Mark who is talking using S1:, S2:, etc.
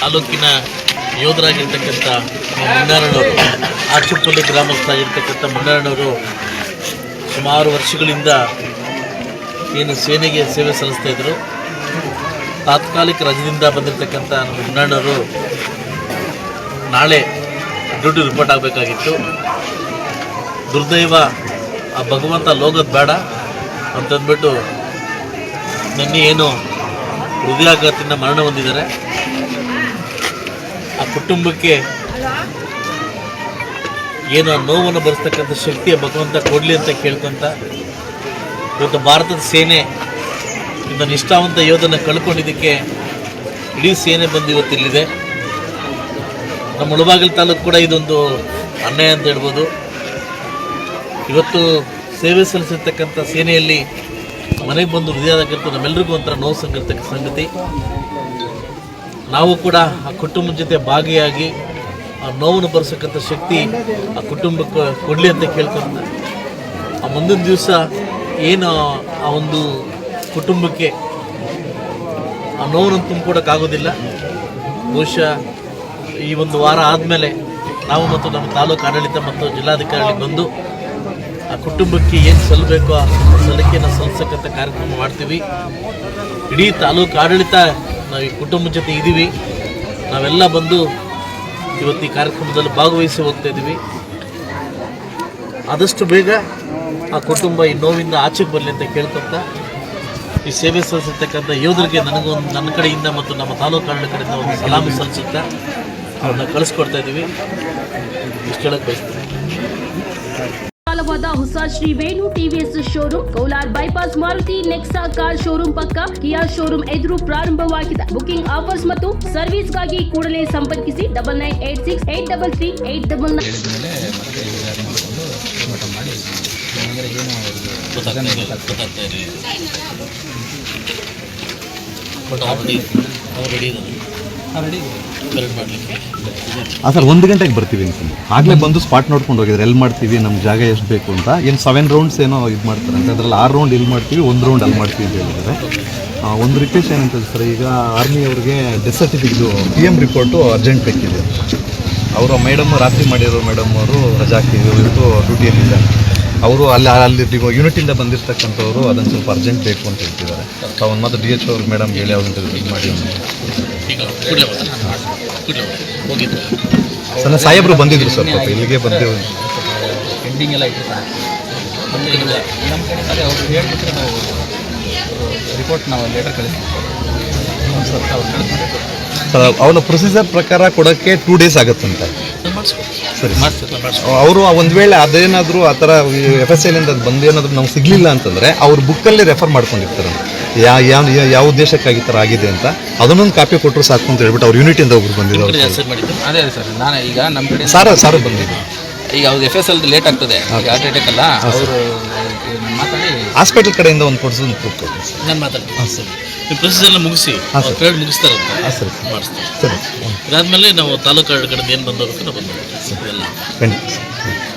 S1: ತಾಲೂಕಿನ ಯೋಧರಾಗಿರ್ತಕ್ಕಂಥ ಮುನ್ನಾರಣ್ಣವರು ಆಚುಪಲ್ಲಿ ಗ್ರಾಮಸ್ಥರಾಗಿರ್ತಕ್ಕಂಥ ಮುನ್ನಾರಣ್ಣವರು ಸುಮಾರು ವರ್ಷಗಳಿಂದ ಏನು ಸೇನೆಗೆ ಸೇವೆ ಸಲ್ಲಿಸ್ತಾ ಇದ್ದರು ತಾತ್ಕಾಲಿಕ ರಜದಿಂದ ಬಂದಿರತಕ್ಕಂಥ ನಮ್ಮ ಮುನ್ನಣ್ಣವರು ನಾಳೆ ಡ್ಯೂಟಿ ರಿಪೋರ್ಟ್ ಆಗಬೇಕಾಗಿತ್ತು. ದುರ್ದೈವ ಆ ಭಗವಂತ ಲೋಗದ ಬೇಡ ಅಂತಂದ್ಬಿಟ್ಟು ನಿನ್ನೆ ಏನು ಹೃದಯಾಘಾತದಿಂದ ಮರಣ ಹೊಂದಿದ್ದಾರೆ. ಆ ಕುಟುಂಬಕ್ಕೆ ಏನು ನೋವನ್ನು ಬರೆಸ್ತಕ್ಕಂಥ ಶಕ್ತಿಯ ಭಗವಂತ ಕೊಡಲಿ ಅಂತ ಕೇಳ್ಕೊಂತ ಇವತ್ತು ಭಾರತದ ಸೇನೆ ಇಂಥ ನಿಷ್ಠಾವಂತ ಯೋಧನ ಕಳ್ಕೊಂಡಿದ್ದಕ್ಕೆ ಇಡೀ ಸೇನೆ ಬಂದು ಇವತ್ತು ಇಲ್ಲಿದೆ. ನಮ್ಮ ಮುಳಬಾಗಿಲು ತಾಲೂಕು ಕೂಡ ಇದೊಂದು ಅನ್ಯಾಯ ಅಂತ ಹೇಳ್ಬೋದು. ಇವತ್ತು ಸೇವೆ ಸಲ್ಲಿಸಿರ್ತಕ್ಕಂಥ ಸೇನೆಯಲ್ಲಿ ಮನೆಗೆ ಬಂದು ಹೃದಯದಾಗಿರ್ತದೆ ನಮ್ಮೆಲ್ಲರಿಗೂ ಒಂಥರ ನೋವು ಸಂಗಿರ್ತಕ್ಕ ಸಂಗತಿ. ನಾವು ಕೂಡ ಆ ಕುಟುಂಬದ ಜೊತೆ ಭಾಗಿಯಾಗಿ ಆ ನೋವನ್ನು ಬರೆಸಕ್ಕಂಥ ಶಕ್ತಿ ಆ ಕುಟುಂಬಕ್ಕೆ ಕೊಡಲಿ ಅಂತ ಕೇಳ್ಕೊಂತ ಆ ಮುಂದಿನ ದಿವಸ ಏನು ಆ ಒಂದು ಕುಟುಂಬಕ್ಕೆ ಆ ನೋವನ್ನು ತುಂಬಿಕೊಡೋಕ್ಕಾಗೋದಿಲ್ಲ. ಬಹುಶಃ ಈ ಒಂದು ವಾರ ಆದಮೇಲೆ ನಾವು ಮತ್ತು ನಮ್ಮ ತಾಲೂಕು ಆಡಳಿತ ಮತ್ತು ಜಿಲ್ಲಾಧಿಕಾರಿಗಳಿಗೆ ಬಂದು ಆ ಕುಟುಂಬಕ್ಕೆ ಏನು ಸಲ್ಲಬೇಕೋ ಆ ಸಲಿಕೆಯನ್ನು ಸಲ್ಲಿಸಕ್ಕಂಥ ಕಾರ್ಯಕ್ರಮ ಮಾಡ್ತೀವಿ. ಇಡೀ ತಾಲೂಕು ಆಡಳಿತ ನಾವು ಈ ಕುಟುಂಬದ ಜೊತೆ ಇದ್ದೀವಿ ನಾವೆಲ್ಲ ಬಂದು ಇವತ್ತು ಈ ಕಾರ್ಯಕ್ರಮದಲ್ಲಿ ಭಾಗವಹಿಸಿ ಹೋಗ್ತಾ ಇದ್ದೀವಿ ಆದಷ್ಟು ಬೇಗ ಆ ಕುಟುಂಬ ಈ ನೋವಿಂದ ಆಚೆಗೆ ಬರಲಿ ಅಂತ ಕೇಳ್ಕೊತ ಈ ಸೇವೆ ಸಲ್ಲಿಸಿರ್ತಕ್ಕಂಥ ಯೋಧರಿಗೆ ನನಗೊಂದು ನನ್ನ ಕಡೆಯಿಂದ ಮತ್ತು ನಮ್ಮ ತಾಲೂಕು ಕಡೆಯಿಂದ ಒಂದು ಸಲಾಮಿ ಸಲ್ಲಿಸುತ್ತಾ ಅವ್ರನ್ನ ಕಳಿಸ್ಕೊಡ್ತಾ ಇದ್ದೀವಿ ಇಷ್ಟು ಹೇಳಕ್ಕೆ ಬಯಸ್ತೀನಿ.
S2: ಹೊಸ Shri Venu TVS showroom Kaular bypass Maruti Nexa car showroom ಪಕ್ಕ ಕಿಯಾ ಶೋರೂಮ್ ಎದುರು ಪ್ರಾರಂಭವಾಗಿದೆ. ಬುಕಿಂಗ್ ಆಫರ್ಸ್ ಮತ್ತು ಸರ್ವಿಸ್ಗಾಗಿ ಕೂಡಲೇ ಸಂಪರ್ಕಿಸಿ double nine eight six eight double three eight double nine.
S3: ಹಾಂ ಸರ್ ಒಂದು ಗಂಟೆಗೆ ಬರ್ತೀವಿ ಅಂತ ಆಗಲೇ ಬಂದು ಸ್ಪಾಟ್ ನೋಡ್ಕೊಂಡು ಹೋಗಿದ್ರೆ ಎಲ್ಲಿ ಮಾಡ್ತೀವಿ ನಮ್ಮ ಜಾಗ ಎಷ್ಟು ಬೇಕು ಅಂತ. ಏನು ಸೆವೆನ್ ರೌಂಡ್ಸ್ ಏನೋ ಇದು ಮಾಡ್ತಾರೆ ಅಂತ. ಅದರಲ್ಲಿ ಆರು ರೌಂಡ್ ಇಲ್ಲಿ ಮಾಡ್ತೀವಿ ಒಂದು ರೌಂಡ್ ಅಲ್ಲಿ ಮಾಡ್ತೀವಿ ಅಂತ ಹೇಳಿದ್ದಾರೆ. ಆ, ಒಂದು ರಿಕ್ವೆಸ್ಟ್ ಏನಂತ ಸರ್ ಈಗ ಆರ್ಮಿ ಅವ್ರಿಗೆ death certificate P M report urgent ಬೇಕಿದೆ. ಅವರು ಮೇಡಮ್ ರಾತ್ರಿ ಮಾಡಿರೋ ಮೇಡಮ್ ಅವರು ರಜಾ ಹಾಕಿದ್ರು ಇವತ್ತು ಡ್ಯೂಟಿಯಲ್ಲಿಲ್ಲ ಅವರು ಅಲ್ಲಿ ಅಲ್ಲಿ ಯೂನಿಟಿಂದ ಬಂದಿರತಕ್ಕಂಥವ್ರು ಅದನ್ನು ಸ್ವಲ್ಪ ಅರ್ಜೆಂಟ್ ಬೇಕು ಅಂತ ಹೇಳ್ತಿದ್ದಾರೆ. ತಾವು ಒಂದು ಮಾತು ಡಿ ಎಚ್ ಅವ್ರ ಮೇಡಮ್ ಹೇಳಿ ಅವ್ರನ್ನ ಇದು ಮಾಡಿ ಸರ್ ಸಾಹೇಬರು ಬಂದಿದ್ರು ಸರ್ ಪಾಪ ಇಲ್ಲಿಗೆ ಬಂದೇವು.
S4: ಪೆಂಡಿಂಗ್ ಎಲ್ಲ ಇಟ್ಟಿರ್ತಾರೆ ನಮ್ಮ ಕಡೆ ಅದೇ ಅವ್ರು ಹೇಳ್ಬಿಟ್ರೆ ನಾವು ರಿಪೋರ್ಟ್ ನಾವು ಲೆಟರ್ ಕಳಿಸ್ತೀವಿ. ಅವ್ರು ಕಳಿಸ್ಬಿಟ್ಟು
S3: ಸರ್ ಅವನ ಪ್ರೊಸೀಜರ್ ಪ್ರಕಾರ ಕೊಡೋಕ್ಕೆ ಟೂ ಡೇಸ್ ಆಗುತ್ತಂತೆ.
S1: ಮಾಡಿಸ್ಕೊಡಿ
S3: ಸರಿ ಅವರು ಒಂದು ವೇಳೆ ಅದೇನಾದರೂ ಆ ಥರ ಎಫ್ ಎಸ್ ಎಲ್ಲಿಂದ ಅದು ಬಂದೇನಾದರೂ ನಮ್ಗೆ ಸಿಗಲಿಲ್ಲ ಅಂತಂದರೆ ಅವ್ರ ಬುಕ್ಕಲ್ಲಿ ರೆಫರ್ ಮಾಡ್ಕೊಂಡಿರ್ತಾರೆ. ಯಾವ ಯಾವ ಯಾವ ಉದ್ದೇಶಕ್ಕಾಗಿ ಥರ ಆಗಿದೆ ಅಂತ ಅದನ್ನೊಂದು ಕಾಪಿ ಕೊಟ್ಟರು ಸಾಕು ಅಂತ ಹೇಳ್ಬಿಟ್ಟು ಅವ್ರು ಯೂನಿಟಿಂದ ಒಬ್ರು ಬಂದಿದ್ದು
S1: ಕಡೆ
S4: ಅದೇ ಸರ್. ನಾನು ಈಗ ನಮ್ಮ ಕಡೆ
S3: ಸಾರ ಸಾರ ಬಂದಿದ್ದು.
S4: ಈಗ ಅವ್ರು ಎಫ್ ಎಸ್ ಎಲ್ ಲೇಟ್ ಆಗ್ತದೆ. ಈಗ ಹಾರ್ಟ್ ಅಟ್ಯಾಕ್ ಅಲ್ಲ ಅವರು ಮಾತಾಡಿ
S3: ಹಾಸ್ಪಿಟಲ್ ಕಡೆಯಿಂದ ಒಂದು ಕೊಡಿಸಿ ಒಂದು ಪ್ರೂಫ್ ಕೊಡಿ
S1: ನಾನು ಮಾತಾಡ್ತೀನಿ. ಸರ್. ನೀವು ಪ್ರೊಸೀಜರ್ ಎಲ್ಲ ಮುಗಿಸಿ
S3: ಹಾಂ, ಸರ್.
S1: ಪೇರೆಡ್ ಮುಗಿಸ್ತಾರಂತ.
S3: ಹಾಂ ಸರಿ.
S1: ಮಾಡಿಸ್ತಾರೆ
S3: ಸರಿ.
S1: ಇದಾದ್ಮೇಲೆ ನಾವು ತಾಲೂಕು ಆಡಳಿತ ಕಡೆಯಿಂದ ಏನು ಬಂದೋಗುತ್ತೆ ನಾವು ಬಂದು ಎಲ್ಲ.
S3: ಸರ್